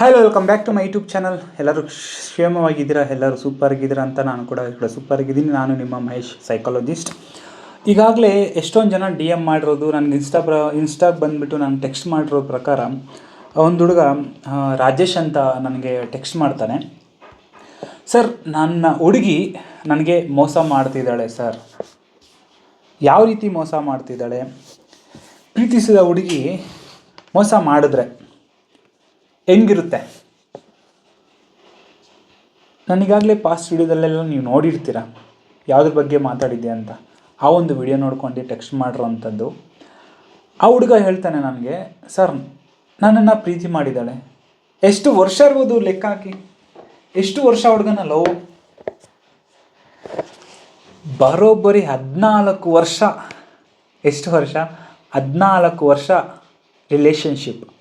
Hello welcome back to my YouTube channel ಎಲ್ಲರೂ ಕ್ಷೇಮವಾಗಿದ್ದೀರಾ? ಎಲ್ಲರೂ ಸೂಪರ್ ಆಗಿದ್ದೀರಾ ಅಂತ ನಾನು ಕೂಡ ಕೂಡ ಸೂಪರ್ ಆಗಿದ್ದೀನಿ ನಾನು ನಿಮ್ಮ ಮಹೇಶ್ ಸೈಕಾಲಜಿಸ್ಟ್ ಈಗಾಗಲೇ ಎಷ್ಟೊಂದು ಜನ ಡಿ ಎಂ ಮಾಡಿರೋದು, ನನಗೆ ಇನ್ಸ್ಟಾ ಪ್ರ ಇನ್ಸ್ಟಾಗೆ ಬಂದುಬಿಟ್ಟು ನಾನು ಟೆಕ್ಸ್ಟ್ ಮಾಡಿರೋ ಪ್ರಕಾರ, ಒಂದು ಹುಡುಗ ರಾಜೇಶ್ ಅಂತ ನನಗೆ ಟೆಕ್ಸ್ಟ್ ಮಾಡ್ತಾನೆ. ಸರ್ ನನ್ನ ಹುಡುಗಿ ನನಗೆ ಮೋಸ ಮಾಡ್ತಿದ್ದಾಳೆ ಸರ್ ಯಾವ ರೀತಿ ಮೋಸ ಮಾಡ್ತಿದ್ದಾಳೆ? ಪ್ರೀತಿಸಿದ ಹುಡುಗಿ ಮೋಸ ಮಾಡಿದ್ರೆ. ಹೆಂಗಿರುತ್ತೆ? ನನಗಾಗಲೇ ಪಾಸ್ಟ್ ವಿಡಿಯೋದಲ್ಲೆಲ್ಲ ನೀವು ನೋಡಿರ್ತೀರ? ಯಾವುದ್ರ ಬಗ್ಗೆ ಮಾತಾಡಿದ್ದೆ ಅಂತ. ಆ ಒಂದು ವಿಡಿಯೋ ನೋಡ್ಕೊಂಡು ಟೆಕ್ಸ್ಟ್ ಮಾಡಿರೋವಂಥದ್ದು ಆ ಹುಡುಗ ಹೇಳ್ತಾನೆ ನನಗೆ, ಸರ್, ನನ್ನನ್ನು ಪ್ರೀತಿ ಮಾಡಿದ್ದಾಳೆ. ಎಷ್ಟು ವರ್ಷ ಇರ್ಬೋದು ಲೆಕ್ಕ ಹಾಕಿ? ಎಷ್ಟು ವರ್ಷ ಹುಡುಗನ ಲವ್ ಬರೋಬ್ಬರಿ ಹದಿನಾಲ್ಕು ವರ್ಷ. ಎಷ್ಟು ವರ್ಷ? ಹದಿನಾಲ್ಕು ವರ್ಷ relationship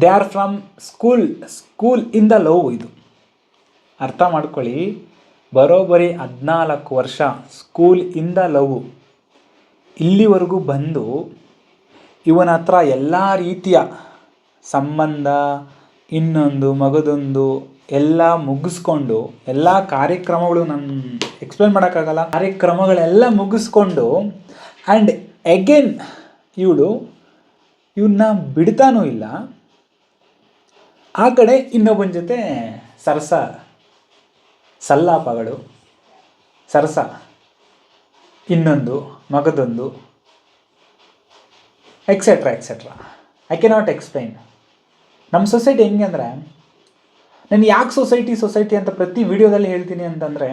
they are from school school ಇಂದ ಲವ್ ಇದು. ಅರ್ಥ ಮಾಡ್ಕೊಳ್ಳಿ. ಬರೋಬ್ಬರಿ ಹದಿನಾಲ್ಕು ವರ್ಷ ಸ್ಕೂಲ್ ಇಂದ ಲವ್ ಇಲ್ಲಿವರೆಗೂ ಬಂದು ಇವನ ಹತ್ರ ಎಲ್ಲ ರೀತಿಯ ಸಂಬಂಧ, ಇನ್ನೊಂದು, ಮಗದೊಂದು ಎಲ್ಲ ಮುಗಿಸ್ಕೊಂಡು ಎಲ್ಲ ಕಾರ್ಯಕ್ರಮಗಳು ನನ್ನ ಎಕ್ಸ್ಪ್ಲೇನ್ ಮಾಡೋಕ್ಕಾಗಲ್ಲ. ಕಾರ್ಯಕ್ರಮಗಳೆಲ್ಲ ಮುಗಿಸ್ಕೊಂಡು ಆ್ಯಂಡ್ ಎಗೇನ್ ಇವಳು ಇವನ್ನ ಬಿಡ್ತಾನೂ ಇಲ್ಲ. ಆ ಕಡೆ ಇನ್ನೊಬ್ಬನ ಜೊತೆ ಸರಸ, ಸಲ್ಲಾಪಗಳು, ಸರಸ. ಇನ್ನೊಂದು, ಮಗದೊಂದು etcetera etcetera I can not explain ನಮ್ಮ ಸೊಸೈಟಿ ಹೆಂಗೆ ಅಂದರೆ, ನಾನು ಯಾಕೆ ಸೊಸೈಟಿ ಸೊಸೈಟಿ ಅಂತ ಪ್ರತಿ ವಿಡಿಯೋದಲ್ಲಿ ಹೇಳ್ತೀನಿ ಅಂತಂದರೆ,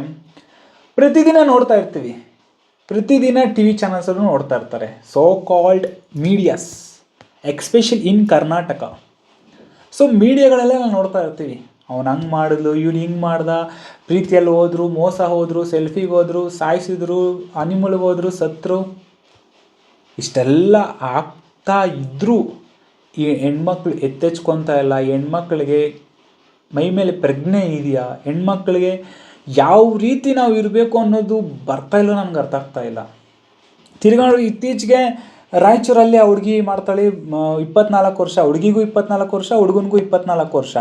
ಪ್ರತಿದಿನ ನೋಡ್ತಾ ಇರ್ತೀವಿ. ಪ್ರತಿದಿನ ಟಿ ವಿ ಚಾನಲ್ಸಲ್ಲೂ ನೋಡ್ತಾ ಇರ್ತಾರೆ. So called medias especially in Karnataka so ಮೀಡಿಯಾಗಳೆಲ್ಲ ನಾವು ನೋಡ್ತಾ ಇರ್ತೀವಿ. ಅವ್ನು ಹಂಗೆ ಮಾಡಿದ್ಲು, ಇವ್ನು ಹಿಂಗೆ ಮಾಡ್ದ, ಪ್ರೀತಿಯಲ್ಲಿ ಹೋದ್ರು, ಮೋಸ ಹೋದರು, ಸೆಲ್ಫಿಗೆ ಹೋದರು, ಸಾಯಿಸಿದ್ರು, ಅನಿಮಲ್ಗೆ ಹೋದ್ರು, ಸತ್ರು. ಇಷ್ಟೆಲ್ಲ ಆಗ್ತಾ ಇದ್ದರೂ ಈ ಹೆಣ್ಮಕ್ಳು ಎತ್ತೆಚ್ಕೊತಾ ಇಲ್ಲ. ಹೆಣ್ಮಕ್ಳಿಗೆ ಮೈ ಮೇಲೆ ಪ್ರಜ್ಞೆ ಇದೆಯಾ? ಹೆಣ್ಮಕ್ಳಿಗೆ ಯಾವ ರೀತಿ ನಾವು ಇರಬೇಕು ಅನ್ನೋದು ಬರ್ತಾ ಇಲ್ಲ ನಮ್ಗೆ ಅರ್ಥ ಆಗ್ತಾ ಇಲ್ಲ. ತಿರ್ಗಾಡು ಇತ್ತೀಚೆಗೆ ರಾಯಚೂರಲ್ಲಿ ಆ ಹುಡುಗಿ ಮಾಡ್ತಾಳೆ ಇಪ್ಪತ್ನಾಲ್ಕು ವರ್ಷ. ಹುಡುಗಿಗೂ ಇಪ್ಪತ್ನಾಲ್ಕು ವರ್ಷ, ಹುಡುಗನಿಗೂ ಇಪ್ಪತ್ನಾಲ್ಕು ವರ್ಷ.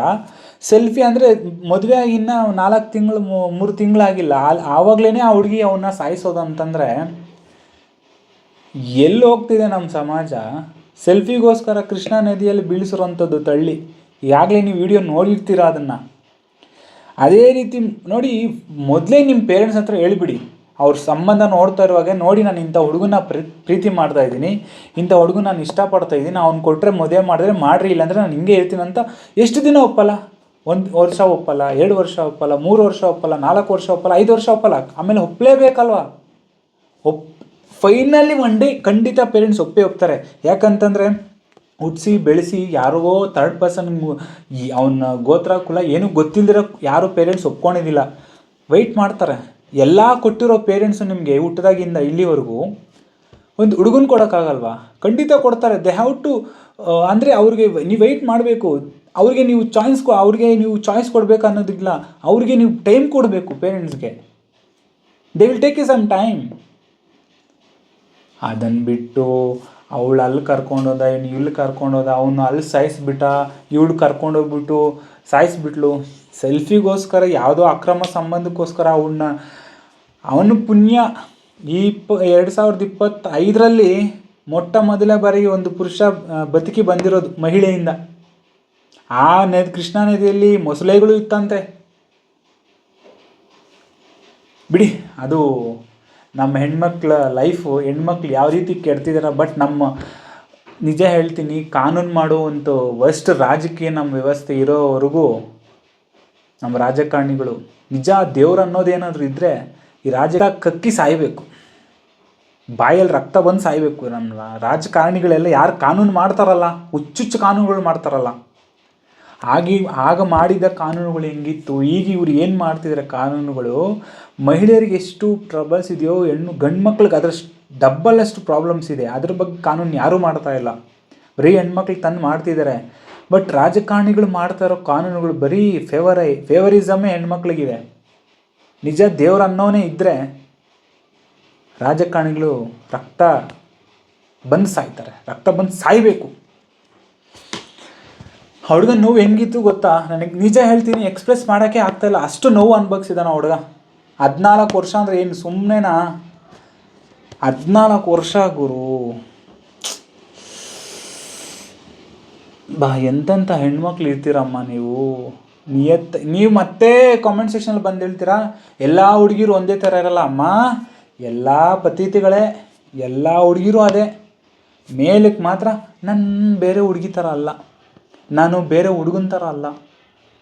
ಸೆಲ್ಫಿ ಅಂದರೆ ಮದುವೆ ಆಗಿನ್ನ ನಾಲ್ಕು ತಿಂಗಳು ಮೂರು ತಿಂಗಳಾಗಿಲ್ಲ. ಅಲ್ಲಿ ಆವಾಗಲೇ ಆ ಹುಡುಗಿ ಅವನ್ನ ಸಾಯಿಸೋದು ಅಂತಂದರೆ ಎಲ್ಲಿ ಹೋಗ್ತಿದೆ ನಮ್ಮ ಸಮಾಜ? ಸೆಲ್ಫಿಗೋಸ್ಕರ ಕೃಷ್ಣಾ ನದಿಯಲ್ಲಿ ಬೀಳಿಸಿರೋಂಥದ್ದು ತಳ್ಳಿ. ಈಗಾಗಲೇ ನೀವು ವಿಡಿಯೋ ನೋಡಿರ್ತೀರ ಅದನ್ನು? ಅದೇ ರೀತಿ, ನೋಡಿ, ಮೊದಲೇ ನಿಮ್ಮ ಪೇರೆಂಟ್ಸ್ ಹತ್ರ ಹೇಳ್ಬಿಡಿ. ಅವ್ರ ಸಂಬಂಧ ನೋಡ್ತಾ ಇರುವಾಗ ನೋಡಿ ನಾನು ಇಂಥ ಹುಡುಗನ ಪ್ರೀ, ಪ್ರೀತಿ ಮಾಡ್ತಾ ಇದ್ದೀನಿ, ಇಂಥ ಹುಡುಗನ ನಾನು ಇಷ್ಟಪಡ್ತಾ ಇದ್ದೀನಿ, ಅವ್ನು ಕೊಟ್ಟರೆ ಮದುವೆ ಮಾಡಿದ್ರೆ ಮಾಡ್ರಿ, ಇಲ್ಲಾಂದರೆ ನಾನು ಹಿಂಗೆ ಹೇಳ್ತೀನಿ ಅಂತ ಎಷ್ಟು ದಿನ ಒಪ್ಪಲ್ಲ? ಒಂದು ವರ್ಷ ಒಪ್ಪಲ್ಲ, ಎರಡು ವರ್ಷ ಒಪ್ಪಲ್ಲ, ಮೂರು ವರ್ಷ ಒಪ್ಪಲ್ಲ, ನಾಲ್ಕು ವರ್ಷ ಒಪ್ಪಲ್ಲ, ಐದು ವರ್ಷ ಒಪ್ಪಲ್ಲ, ಆಮೇಲೆ ಒಪ್ಪಲೇಬೇಕಲ್ವಾ ಒಪ್, ಫೈನಲಿ ಒನ್ ಡೇ ಖಂಡಿತ ಪೇರೆಂಟ್ಸ್ ಒಪ್ಪೇ ಒಪ್ತಾರೆ. ಯಾಕಂತಂದರೆ ಹುಟ್ಟಿಸಿ ಬೆಳೆಸಿ, ಯಾರಿಗೋ ಥರ್ಡ್ ಪರ್ಸನ್ ಅವನ ಗೋತ್ರ ಕುಲ ಏನೂ ಗೊತ್ತಿಲ್ಲದಿರೋ ಯಾರೂ ಪೇರೆಂಟ್ಸ್ ಒಪ್ಕೊಂಡಿದ್ದಿಲ್ಲ. ವೆಯ್ಟ್ ಮಾಡ್ತಾರೆ. ಎಲ್ಲ ಕೊಟ್ಟಿರೋ ಪೇರೆಂಟ್ಸು ನಿಮಗೆ ಹುಟ್ಟದಾಗಿಂದ ಇಲ್ಲಿವರೆಗೂ ಒಂದು ಹುಡುಗನ ಕೊಡೋಕ್ಕಾಗಲ್ವಾ? ಖಂಡಿತ ಕೊಡ್ತಾರೆ. ದೆ ಹ್ಯಾವ್ ಟು ಅಂದರೆ ಅವ್ರಿಗೆ ನೀವು ವೆಯ್ಟ್ ಮಾಡಬೇಕು. ಅವ್ರಿಗೆ ನೀವು ಚಾಯ್ಸ್ ಕೊ, ಅವ್ರಿಗೆ ನೀವು ಚಾಯ್ಸ್ ಕೊಡಬೇಕು ಅನ್ನೋದಿಲ್ಲ. ಅವ್ರಿಗೆ ನೀವು ಟೈಮ್ ಕೊಡಬೇಕು ಪೇರೆಂಟ್ಸ್ಗೆ they will take a some time ಅದನ್ನು ಬಿಟ್ಟು ಅವಳು ಅಲ್ಲಿ ಕರ್ಕೊಂಡೋದ ಇನ್ನು ಇಲ್ಲಿ ಕರ್ಕೊಂಡೋದ ಅವನು ಅಲ್ಲಿ ಸಾಯಿಸ್ಬಿಟ್ಟ, ಇವಳು ಕರ್ಕೊಂಡೋಗ್ಬಿಟ್ಟು ಸಾಯಿಸ್ಬಿಟ್ಲು. ಸೆಲ್ಫಿಗೋಸ್ಕರ ಯಾವುದೋ ಅಕ್ರಮ ಸಂಬಂಧಕ್ಕೋಸ್ಕರ ಅವನ್ನ ಅವನು ಪುಣ್ಯ. ಈ ಇಪ್ಪ ಎರಡು ಸಾವಿರದ ಇಪ್ಪತ್ತೈದರಲ್ಲಿ ಮೊಟ್ಟ ಮೊದಲ ಬಾರಿಗೆ ಒಂದು ಪುರುಷ ಬದುಕಿ ಬಂದಿರೋದು ಮಹಿಳೆಯಿಂದ. ಆ ನದಿ ಕೃಷ್ಣಾ ನದಿಯಲ್ಲಿ ಮೊಸಳೆಗಳು ಇತ್ತಂತೆ. ಬಿಡಿ, ಅದು ನಮ್ಮ ಹೆಣ್ಮಕ್ಳ ಲೈಫು, ಹೆಣ್ಮಕ್ಳು ಯಾವ ರೀತಿ ಕೆಡ್ತಿದಾರ, ಬಟ್ ನಮ್ಮ, ನಿಜ ಹೇಳ್ತೀನಿ, ಕಾನೂನು ಮಾಡುವಂಥ ವಸ್ಟ್ ರಾಜಕೀಯ ನಮ್ಮ ವ್ಯವಸ್ಥೆ ಇರೋವರೆಗೂ ನಮ್ಮ ರಾಜಕಾರಣಿಗಳು, ನಿಜ ದೇವ್ರು ಅನ್ನೋದೇನಾದರೂ ಇದ್ದರೆ ಈ ರಾಜ ಕಕ್ಕಿ ಸಾಯಬೇಕು. ಬಾಯಲ್ಲಿ ರಕ್ತ ಬಂದು ಸಾಯಬೇಕು ನಮ್ಮ ರಾಜಕಾರಣಿಗಳೆಲ್ಲ ಯಾರು ಕಾನೂನು ಮಾಡ್ತಾರಲ್ಲ? ಹುಚ್ಚುಚ್ಚು ಕಾನೂನುಗಳು ಮಾಡ್ತಾರಲ್ಲ. ಆಗಿ ಆಗ ಮಾಡಿದ ಕಾನೂನುಗಳು ಹೆಂಗಿತ್ತು? ಈಗ ಇವ್ರು ಏನು ಮಾಡ್ತಿದ್ದಾರೆ ಕಾನೂನುಗಳು? ಮಹಿಳೆಯರಿಗೆ ಎಷ್ಟು ಟ್ರಬಲ್ಸ್ ಇದೆಯೋ, ಹೆಣ್ಣು, ಗಂಡು ಮಕ್ಳಿಗೆ ಅದರಷ್ಟು ಡಬ್ಬಲ್ಲಷ್ಟು ಪ್ರಾಬ್ಲಮ್ಸ್ ಇದೆ. ಅದ್ರ ಬಗ್ಗೆ ಕಾನೂನು ಯಾರೂ ಮಾಡ್ತಾ ಇಲ್ಲ. ಬರೀ ಹೆಣ್ಮಕ್ಳಿಗೆ ತಂದು ಮಾಡ್ತಿದ್ದಾರೆ ಬಟ್ ರಾಜಕಾರಣಿಗಳು ಮಾಡ್ತಾ ಇರೋ ಕಾನೂನುಗಳು ಬರೀ ಫೇವರೈ ಫೇವರಿಸಮೇ ಹೆಣ್ಮಕ್ಳಿಗಿದೆ ನಿಜ ದೇವ್ರು ಅನ್ನೋನೇ ಇದ್ದರೆ ರಾಜಕಾರಣಿಗಳು ರಕ್ತ ಬಂದು ಸಾಯ್ತಾರೆ. ರಕ್ತ ಬಂದು ಸಾಯಬೇಕು. ಹುಡುಗ ನೋವು ಹೆಂಗಿತ್ತು ಗೊತ್ತಾ? ನನಗೆ ನಿಜ ಹೇಳ್ತೀನಿ, ಎಕ್ಸ್ಪ್ರೆಸ್ ಮಾಡೋಕ್ಕೆ ಆಗ್ತಾಯಿಲ್ಲ ಅಷ್ಟು ನೋವು ಅನ್ಭವಿಸಿದಾನ ಹುಡುಗ. ಹದಿನಾಲ್ಕು ವರ್ಷ ಅಂದರೆ ಏನು? ಸುಮ್ಮನೆನಾ ಹದಿನಾಲ್ಕು ವರ್ಷ ಗುರು. ಬಾ ಎಂತೆಂಥ ಹೆಣ್ಮಕ್ಳು ಇರ್ತೀರಮ್ಮ ನೀವು? ನಿಯತ್ ನೀವು ಮತ್ತೆ ಕಾಮೆಂಟ್ ಸೆಕ್ಷನಲ್ಲಿ ಬಂದು ಹೇಳ್ತೀರಾ ಎಲ್ಲ ಹುಡುಗಿರು ಒಂದೇ ಥರ ಇರಲ್ಲ ಅಮ್ಮ. ಎಲ್ಲ ಪತಿಥಿಗಳೇ ಎಲ್ಲ ಹುಡುಗಿರು ಅದೇ. ಮೇಲಕ್ಕೆ ಮಾತ್ರ ನನ್ನ ಬೇರೆ ಹುಡುಗಿ ಥರ ಅಲ್ಲ. ನಾನು ಬೇರೆ ಹುಡುಗನ ಥರ ಅಲ್ಲ.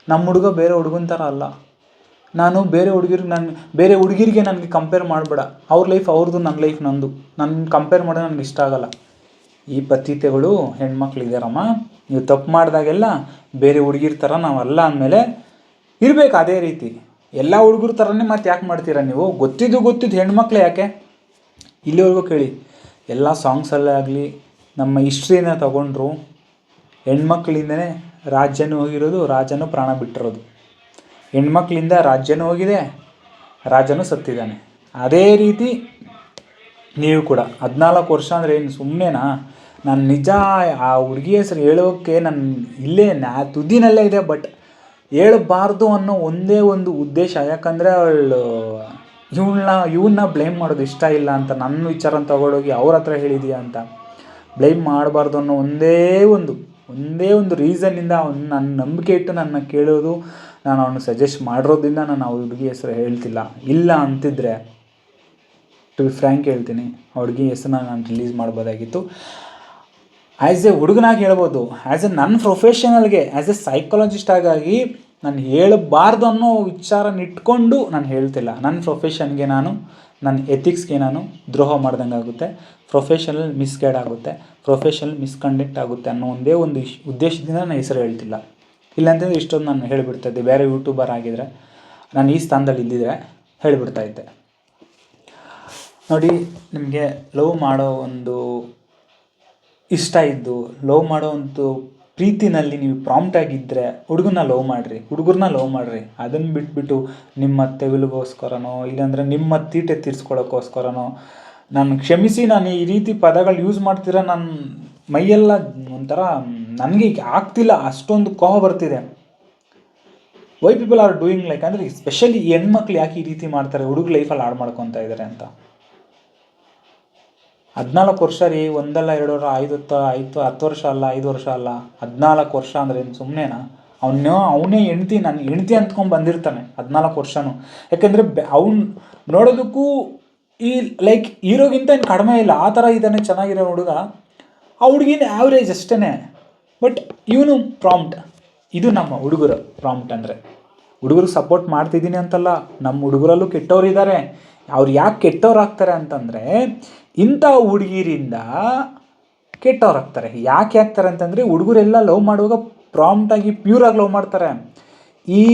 ನಮ್ಮ ಹುಡುಗ ಬೇರೆ ಹುಡುಗನ ಥರ ಅಲ್ಲ. ನಾನು ಬೇರೆ ಹುಡುಗಿರಿಗೆ ನಾನು ಬೇರೆ ಹುಡುಗಿರಿಗೆ ನನಗೆ ಕಂಪೇರ್ ಮಾಡಬೇಡ. ಅವ್ರ ಲೈಫ್ ಅವ್ರದ್ದು ನನ್ನ ಲೈಫ್ ನಂದು. ನನ್ನ ಕಂಪೇರ್ ಮಾಡೋದು ನನಗೆ ಇಷ್ಟ ಆಗಲ್ಲ. ಈ ಪತಿತೆಗಳು ಹೆಣ್ಮಕ್ಳು ನೀವು ತಪ್ಪು ಮಾಡಿದಾಗೆಲ್ಲ ಬೇರೆ ಹುಡುಗಿರ ಥರ ನಾವಲ್ಲ ಅಂದಮೇಲೆ ಇರಬೇಕು ಅದೇ ರೀತಿ. ಎಲ್ಲ ಹುಡುಗರ ಥರನೇ ಮತ್ತೆ ಯಾಕೆ ಮಾಡ್ತೀರಾ ನೀವು? ಗೊತ್ತಿದ್ದು ಗೊತ್ತಿದ್ದು ಹೆಣ್ಮಕ್ಳು ಯಾಕೆ? ಇಲ್ಲಿವರೆಗೂ ಕೇಳಿ. ಎಲ್ಲ ಸಾಂಗ್ಸಲ್ಲೇ ಆಗಲಿ, ನಮ್ಮ ಹಿಸ್ಟ್ರಿನ ತಗೊಂಡ್ರು, ಹೆಣ್ಮಕ್ಳಿಂದನೇ ರಾಜ್ಯನೂ ಹೋಗಿರೋದು, ರಾಜನೂ ಪ್ರಾಣ ಬಿಟ್ಟಿರೋದು. ಹೆಣ್ಮಕ್ಳಿಂದ ರಾಜ್ಯನೂ ಹೋಗಿದೆ, ರಾಜನೂ ಸತ್ತಿದ್ದಾನೆ. ಅದೇ ರೀತಿ ನೀವು ಕೂಡ. ಹದಿನಾಲ್ಕು ವರ್ಷ ಅಂದರೆ ಏನು ಸುಮ್ಮನೆನಾ ನಾನು ನಿಜ, ಆ ಹುಡುಗಿ ಹೆಸ್ರು ಹೇಳೋಕ್ಕೆ ನನ್ನ ಇಲ್ಲೇ, ನಾ ತುದಿನಲ್ಲೇ ಇದೆ ಬಟ್ ಹೇಳಬಾರ್ದು ಅನ್ನೋ ಒಂದೇ ಒಂದು ಉದ್ದೇಶ. ಯಾಕಂದರೆ ಅವಳು, ಇವಳನ್ನ ಇವನ್ನ ಬ್ಲೇಮ್ ಮಾಡೋದು ಇಷ್ಟ ಇಲ್ಲ ಅಂತ ನನ್ನ ವಿಚಾರನ ತಗೊಂಡೋಗಿ ಅವ್ರ ಹತ್ರ ಹೇಳಿದೀಯ ಅಂತ. ಬ್ಲೇಮ್ ಮಾಡಬಾರ್ದು ಅನ್ನೋ ಒಂದೇ ಒಂದು ಒಂದೇ ಒಂದು ರೀಸನ್ನಿಂದ ಅವ್ನು ನನ್ನ ನಂಬಿಕೆ ಇಟ್ಟು ನನ್ನ ಕೇಳೋದು, ನಾನು ಅವನು ಸಜೆಸ್ಟ್ ಮಾಡಿರೋದ್ರಿಂದ ನಾನು ಆ ಹುಡುಗಿ ಹೆಸರು ಹೇಳ್ತಿಲ್ಲ. ಇಲ್ಲ ಅಂತಿದ್ರೆ ಟು ಬಿ ಫ್ರ್ಯಾಂಕ್ ಹೇಳ್ತೀನಿ ಆ ಹುಡುಗಿ ಹೆಸರನ್ನ ನಾನು ರಿಲೀಸ್ ಮಾಡ್ಬೋದಾಗಿತ್ತು. ಆ್ಯಸ್ ಎ ಹುಡುಗನಾಗಿ ಹೇಳ್ಬೋದು ಆ್ಯಸ್ ಎ ನನ್ನ ಪ್ರೊಫೆಷನಲ್ಗೆ ಆ್ಯಸ್ ಎ ಸೈಕಾಲಜಿಸ್ಟ್ ಆಗಿ ನಾನು ಹೇಳಬಾರ್ದು ಅನ್ನೋ ವಿಚಾರನ ಇಟ್ಕೊಂಡು ನಾನು ಹೇಳ್ತಿಲ್ಲ. ನನ್ನ ಪ್ರೊಫೆಷನ್ಗೆ ನಾನು ನನ್ನ ಎಥಿಕ್ಸ್ಗೆ ನಾನು ದ್ರೋಹ ಮಾಡ್ದಂಗೆ ಆಗುತ್ತೆ. ಪ್ರೊಫೆಷನಲ್ ಮಿಸ್ಗೈಡ್ ಆಗುತ್ತೆ. ಪ್ರೊಫೆಷನಲ್ ಮಿಸ್ಕಂಡಕ್ಟ್ ಆಗುತ್ತೆ ಅನ್ನೋ ಒಂದೇ ಒಂದು ಉದ್ದೇಶದಿಂದ ನಾನು ಹೆಸರು ಹೇಳ್ತಿಲ್ಲ. ಇಲ್ಲಾಂತಂದರೆ ಇಷ್ಟೊಂದು ನಾನು ಹೇಳಿಬಿಡ್ತಾ ಇದ್ದೆ. ಬೇರೆ ಯೂಟ್ಯೂಬರ್ ಆಗಿದ್ರೆ, ನಾನು ಈ ಸ್ಥಾನದಲ್ಲಿ ಇದ್ದಿದ್ರೆ ಹೇಳಿಬಿಡ್ತಾ ಇದ್ದೆ. ನೋಡಿ, ನಿಮಗೆ ಲವ್ ಮಾಡೋ ಒಂದು ಇಷ್ಟ ಇದ್ದು, ಲವ್ ಮಾಡೋ ಒಂದು ಪ್ರೀತಿನಲ್ಲಿ ನೀವು ಪ್ರಾಂಪ್ಟ್ ಆಗಿದ್ದರೆ ಹುಡುಗನ ಲವ್ ಮಾಡಿರಿ ಹುಡುಗರನ್ನ ಲವ್ ಮಾಡಿರಿ. ಅದನ್ನು ಬಿಟ್ಬಿಟ್ಟು ನಿಮ್ಮ ತೆವಿಲಿಗೋಸ್ಕರನೋ ಇಲ್ಲಾಂದರೆ ನಿಮ್ಮ ತೀಟೆ ತೀರ್ಸ್ಕೊಳ್ಳೋಕ್ಕೋಸ್ಕರನೋ ನಾನು ಕ್ಷಮಿಸಿ, ನಾನು ಈ ರೀತಿ ಪದಗಳು ಯೂಸ್ ಮಾಡ್ತೀರ ನನ್ನ ಮೈಯೆಲ್ಲ ಒಂಥರ ನನಗೆ ಈಗ ಆಗ್ತಿಲ್ಲ, ಅಷ್ಟೊಂದು ಕೋಹ ಬರ್ತಿದೆ. Why people are doing like ಅಂದರೆ ಸ್ಪೆಷಲಿ ಹೆಣ್ಮಕ್ಳು ಯಾಕೆ ಈ ರೀತಿ ಮಾಡ್ತಾರೆ ಹುಡುಗ ಲೈಫಲ್ಲಿ ಹಾಳು ಮಾಡ್ಕೊತಾ ಇದ್ದಾರೆ ಅಂತ. ಹದಿನಾಲ್ಕು ವರ್ಷ ರೀ, ಒಂದಲ್ಲ ಎರಡು ವರ್ಷ ಐದು, ಹತ್ತು ಐದು ಹತ್ತು ವರ್ಷ ಅಲ್ಲ, ಐದು ವರ್ಷ ಅಲ್ಲ. ಹದಿನಾಲ್ಕು ವರ್ಷ ಅಂದ್ರೆ ಏನು ಸುಮ್ಮನೆನಾ ಅವನು ಅವನೇ ಹೆಂಡ್ತಿ ನನ್ನ ಹೆಂಡ್ತಿ ಅಂದ್ಕೊಂಡು ಬಂದಿರ್ತಾನೆ ಹದಿನಾಲ್ಕು ವರ್ಷನೂ. ಯಾಕೆಂದರೆ ಅವ್ನು ನೋಡೋದಕ್ಕೂ ಈ ಲೈಕ್ ಹೀರೋಗಿಂತ ಏನು ಕಡಿಮೆ ಇಲ್ಲ. ಆ ಥರ ಇದ್ದಾನೆ, ಚೆನ್ನಾಗಿರೋ ಹುಡುಗ. ಆ ಹುಡುಗಿನ ಆ್ಯಾವ್ರೇಜ್ ಅಷ್ಟೇ ಬಟ್ ಇವನು ಪ್ರಾಂಪ್ಟ್ ಇದು ನಮ್ಮ ಹುಡುಗರು ಪ್ರಾಂಪ್ಟ್ ಅಂದರೆ. ಹುಡುಗರು ಸಪೋರ್ಟ್ ಮಾಡ್ತಿದ್ದೀನಿ ಅಂತಲ್ಲ, ನಮ್ಮ ಹುಡುಗರಲ್ಲೂ ಕೆಟ್ಟವ್ರು ಇದ್ದಾರೆ ಅವ್ರು ಯಾಕೆ ಕೆಟ್ಟವ್ರು ಆಗ್ತಾರೆ ಅಂತಂದರೆ ಇಂಥ ಹುಡುಗಿರಿಂದ ಕೆಟ್ಟವ್ರು ಆಗ್ತಾರೆ. ಯಾಕೆ ಆಗ್ತಾರೆ ಅಂತಂದರೆ ಹುಡುಗರೆಲ್ಲ ಲವ್ ಮಾಡುವಾಗ ಪ್ರಾಂಪ್ಟಾಗಿ ಪ್ಯೂರಾಗಿ ಲವ್ ಮಾಡ್ತಾರೆ. ಈ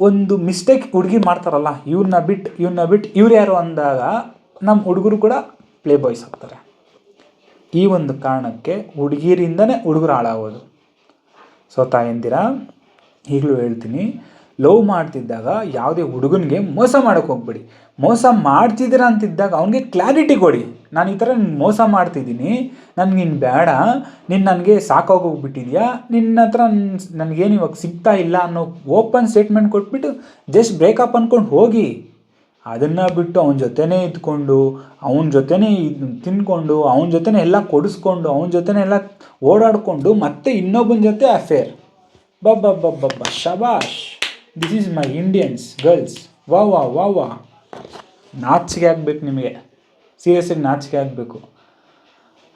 ಒಂದು ಮಿಸ್ಟೇಕ್ ಹುಡುಗಿ ಮಾಡ್ತಾರಲ್ಲ ಇವ್ರನ್ನ ಬಿಟ್ಟು ಇವ್ರನ್ನ ಬಿಟ್ಟು ಇವ್ರು ಯಾರು ಅಂದಾಗ ನಮ್ಮ ಹುಡುಗರು ಕೂಡ ಪ್ಲೇ ಬಾಯ್ಸ್ ಆಗ್ತಾರೆ. ಈ ಒಂದು ಕಾರಣಕ್ಕೆ ಹುಡುಗಿರಿಂದನೇ ಹುಡುಗರು ಹಾಳಾಗೋದು. ಸೊ ತಾಯಂದಿರ, ಈಗಲೂ ಹೇಳ್ತೀನಿ, ಲವ್ ಮಾಡ್ತಿದ್ದಾಗ ಯಾವುದೇ ಹುಡುಗನಿಗೆ ಮೋಸ ಮಾಡೋಕ್ಕೆ ಹೋಗ್ಬೇಡಿ. ಮೋಸ ಮಾಡ್ತಿದ್ದೀರಾ ಅಂತಿದ್ದಾಗ ಅವನಿಗೆ ಕ್ಲಾರಿಟಿ ಕೊಡಿ. ನಾನು ಈ ಥರ ಮೋಸ ಮಾಡ್ತಿದ್ದೀನಿ, ನನಗೆ ನೀನು ಬೇಡ, ನೀನು ನನಗೆ ಸಾಕಾಗೋಗ್ಬಿಟ್ಟಿದ್ಯಾ ನಿನ್ನ ಹತ್ರ ನನಗೇನು ಇವಾಗ ಸಿಗ್ತಾ ಇಲ್ಲ ಅನ್ನೋ ಓಪನ್ ಸ್ಟೇಟ್ಮೆಂಟ್ ಕೊಟ್ಬಿಟ್ಟು ಜಸ್ಟ್ ಬ್ರೇಕಪ್ ಅಂದ್ಕೊಂಡು ಹೋಗಿ. ಅದನ್ನು ಬಿಟ್ಟು ಅವನ ಜೊತೆನೇ ಇದ್ಕೊಂಡು, ಅವನ ಜೊತೆನೇ ಇದು ತಿನ್ಕೊಂಡು, ಅವನ ಜೊತೆನೇ ಎಲ್ಲ ಕೊಡಿಸ್ಕೊಂಡು, ಅವನ ಜೊತೆನೇ ಎಲ್ಲ ಓಡಾಡಿಕೊಂಡು ಮತ್ತೆ ಇನ್ನೊಬ್ಬನ ಜೊತೆ ಅಫೇರ್ ಬಬ್ಬ ಶಬಾಷ್. This is my Indians girls ವಾ ವಾ ವಾ ವಾ. ನಾಚಿಗೆ ಆಗ್ಬೇಕು ನಿಮಗೆ. ಸೀರಿಯಸ್ಸಾಗಿ ನಾಚಿಕೆ ಆಗಬೇಕು.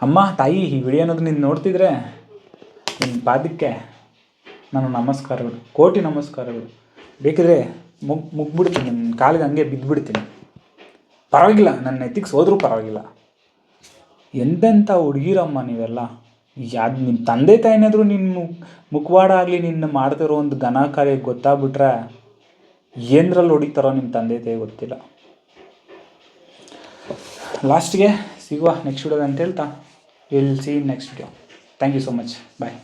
ಅಮ್ಮ, ತಾಯಿ, ಈ ವಿಡಿಯೋ ಅನ್ನೋದು ನೀನು ನೋಡ್ತಿದ್ರೆ ನಿನ್ನ ಪಾದಕ್ಕೆ ನಾನು ನಮಸ್ಕಾರಗಳು ಕೋಟಿ ನಮಸ್ಕಾರಗಳು ಬೇಕಿದ್ರೆ ಮುಗ್, ಮುಗ್ಬಿಡ್ತೀನಿ. ನನ್ನ ಕಾಲಿಗೆ ಹಂಗೆ ಬಿದ್ದುಬಿಡ್ತೀನಿ ಪರವಾಗಿಲ್ಲ. ನನ್ನ ಎತ್ತಿಗೆ ಸೋದರೂ ಪರವಾಗಿಲ್ಲ. ಎಂತೆಂಥ ಹುಡುಗಿರಮ್ಮ ನೀವೆಲ್ಲ. ಯಾವ್ದು ನಿಮ್ಮ ತಂದೆ ತಾಯಿನಾದರೂ ನಿನ್ನ ಮುಖವಾಡ ಆಗಲಿ ನಿನ್ನ ಮಾಡ್ತಿರೋ ಒಂದು ಘನ ಕಾರ್ಯ ಗೊತ್ತಾಗ್ಬಿಟ್ರೆ ಏನರಲ್ಲಿ ಹೊಡಿತಾರೋ ನಿಮ್ಮ ತಂದೆ ತಾಯಿ ಗೊತ್ತಿಲ್ಲ. ಲಾಸ್ಟ್ಗೆ ಸಿಗುವ ನೆಕ್ಸ್ಟ್ ವಿಡಿಯೋದಂತ ಹೇಳ್ತಾ will see next video thank you so much bye